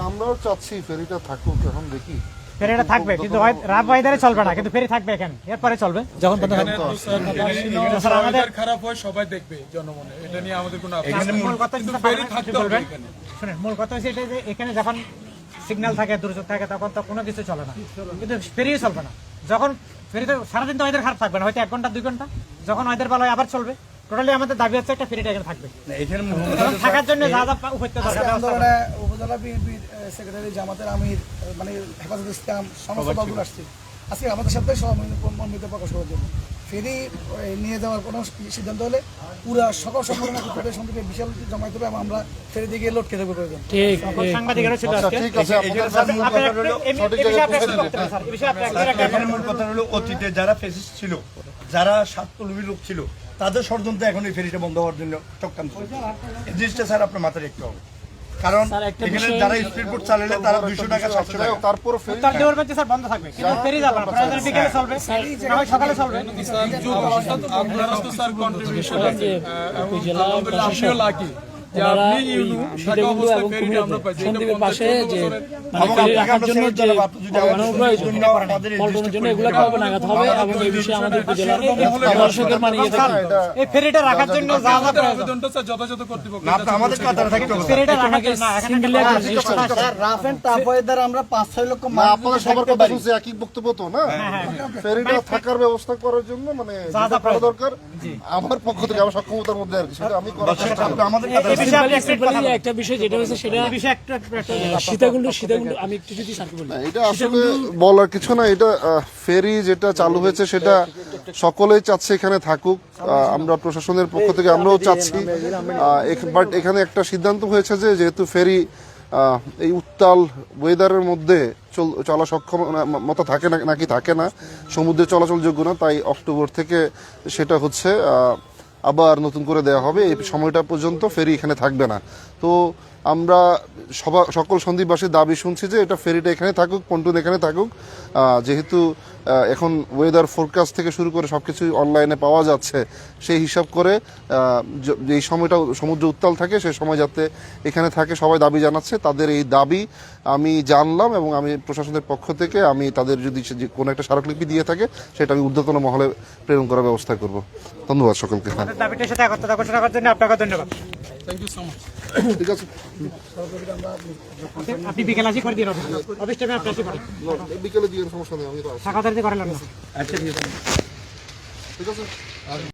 আমরাও চাচ্ছি ফেরিটা থাকুক এখন দেখি। ফেরিটা থাকবে কিন্তু রাত ওয়েদারে চলবে না কিন্তু ফেরি থাকবে এখানে। এরপরে চলবে। যখন আমাদের- খারাপ হয় সবাই দেখবে জনমনে। এটা নিয়ে আমাদের কোনো। মূল কথা কিন্তু ফেরি থাকতে হবে শুনেন মূল কথা হচ্ছে এটাই যে এখানে যখন সিগন্যাল থাকে দুর্যোগ থাকে তখন তো কোনো কিছু চলে না। কিন্তু ফেরিও চলবে না। যখন ফেরিতে সারাদিন তো ওয়েদার খারাপ থাকবে না হয়তো এক ঘণ্টা দুই ঘণ্টা যখন ওয়েদার ভালো হয় আবার চলবে। টোটালি আমাদের দাবি হচ্ছে একটা ফেরিটা এখানে থাকবে। থাকার জন্য যা যা উপত্যকা উপজেলা বিএনপির সেক্রেটারি জামাতের আমির মানে হেফাজত ইসলাম সমস্ত দলগুলো আসছে। আজকে আমাদের সাথে প্রকাশ করার জন্য। ফেরি নিয়ে যাওয়ার কোনো সিদ্ধান্ত হলে পুরা সকল সঙ্গে বিশাল জমাইতে হবে এবং আমরা ফেরি দিকে লটকে দেবো প্রয়োজন মূল কথা হলো অতীতে যারা ফেসিস ছিল যারা স্বার্থলোভী লোক ছিল তাদের ষড়যন্ত্র এখন এই ফেরিটা বন্ধ হওয়ার জন্য চক্রান্ত জিনিসটা স্যার আপনার মাথায় রাখতে হবে কারণ এখানে যারা স্পিড বোট চালালে তারা দুইশো টাকা সাতশো টাকা তারপর ফেরি উত্তর দেওয়ার মধ্যে স্যার বন্ধ থাকবে কিন্তু ফেরি যাবে না প্রয়োজন বিকেলে চলবে না হয় সকালে চলবে আপনারা তো স্যার কন্ট্রিবিউশন আছে আলহামদুলিল্লাহ আপনিও লাকি আমরা সন্দীপের পাশে যে মানে এবং ফেরি আপনাকে রাখার জন্য যে জানাব, আপনি যদি আমাদের বানানো প্রয়োজন জন্য আমাদের এই পল্টনের জন্য এগুলো কবে নাগাদ হবে এবং এই বিষয়ে। আমাদের উপজেলার দর্শকের স্যার, থাকে এটা এই ফেরিটা রাখার জন্য যা যা প্রয়োজন। যথাযথ কর্তৃপক্ষ আমাদের কাতারে থাকতে হবে। ফেরিটা রাখার জন্য না এখানে সিঙ্গেলি একটা- একটা জিনিস আছে। রাফ এন্ড টাফ ওয়েদার আমরা পাঁচ ছয় লক্ষ না আপনাদের সবার কথা শুনছি একই বক্তব্য তো না? ফেরিটা থাকার ব্যবস্থা করার জন্য মানে দরকার আমার পক্ষ থেকে আমার সক্ষমতার মধ্যে আর কি সেটা আমি করার চেষ্টা করব। আমাদের একটু বিষয় যেটা হচ্ছে সেটা সীতাকুণ্ড সীতাকুণ্ড আমি একটু যদি বলি। এটা আসলে বলার কিছু না এটা ফেরি যেটা চালু হয়েছে সেটা সকলেই চাচ্ছে এখানে থাকুক। আমরা প্রশাসনের পক্ষ থেকে আমরাও চাচ্ছি। বাট এখানে একটা সিদ্ধান্ত হয়েছে যে যেহেতু ফেরি এই উত্তাল ওয়েদারের মধ্যে চল- সক্ষম মতো থাকে না, নাকি থাকে না, সমুদ্রে চলাচলযোগ্য না, তাই অক্টোবর থেকে সেটা হচ্ছে আবার নতুন করে দেওয়া হবে। এই সময়টা পর্যন্ত ফেরি এখানে থাকবে না। তো আমরা সবা সকল সন্দীপবাসীর দাবি শুনছি যে এটা ফেরিটা এখানে থাকুক পন্টুন এখানে থাকুক। যেহেতু এখন ওয়েদার ফোরকাস্ট থেকে শুরু করে সব কিছুই অনলাইনে পাওয়া যাচ্ছে সেই হিসাব করে যেই সময়টা সমুদ্র উত্তাল থাকে সেই সময় যাতে এখানে থাকে সবাই দাবি জানাচ্ছে। তাদের এই দাবি আমি জানলাম এবং আমি প্রশাসনের পক্ষ থেকে আমি তাদের যদি সে- যে কোনো একটা স্মারকলিপি দিয়ে থাকে সেটা আমি ঊর্ধ্বতন মহলে প্রেরণ করার ব্যবস্থা করব। ধন্যবাদ সকলকে। হ্যাঁ দাবিটার সাথে একত্রতা ঘোষণা করার জন্য আপনাকে ধন্যবাদ। থ্যাংক ইউ সো মাচ ঠিক আছে। আপনি বিকেল আসি করে দিন অফিস অফিস টাইমে আপনি আসি করেন বিকেলে দিয়ে সমস্যা নেই আমি তো ধরে করেন না। ঠিক আছে।